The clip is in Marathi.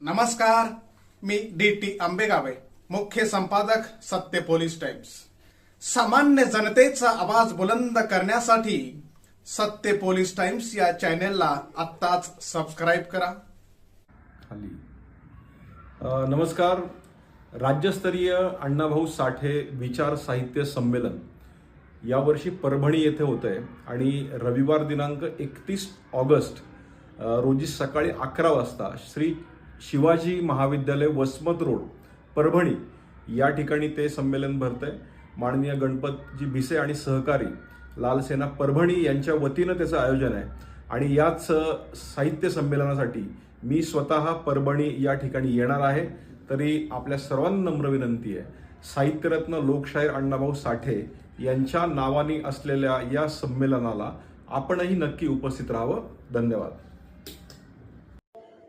नमस्कार मी डी टी आंबेगावे मुख्य संपादक सत्य पोलीस टाइम्स. सामान्य जनतेचा आवाज बुलंद करण्यासाठी सत्य पोलीस टाइम्स या चॅनेलला आत्ताच सबस्क्राईब करा. खाली. अ, नमस्कार. राज्यस्तरीय अण्णाभाऊ साठे विचार साहित्य संमेलन यावर्षी परभणी येथे होतं आहे आणि रविवार दिनांक एकतीस ऑगस्ट अ, रोजी सकाळी अकरा वाजता श्री शिवाजी महाविद्यालय वसमत रोड परभणी. या ठिकाणी ते संमेलन भरतंय. माननीय गणपतजी भिसे आणि सहकारी लालसेना परभणी यांच्या वतीनं त्याचं आयोजन आहे. आणि याच साहित्य संमेलनासाठी मी स्वतः परभणी या ठिकाणी येणार आहे. तरी आपल्या सर्वांना नम्र विनंती आहे. साहित्यरत्न लोकशाहीर अण्णाभाऊ साठे यांच्या नावाने असलेल्या या संमेलनाला आपणही नक्की उपस्थित राहावं. धन्यवाद.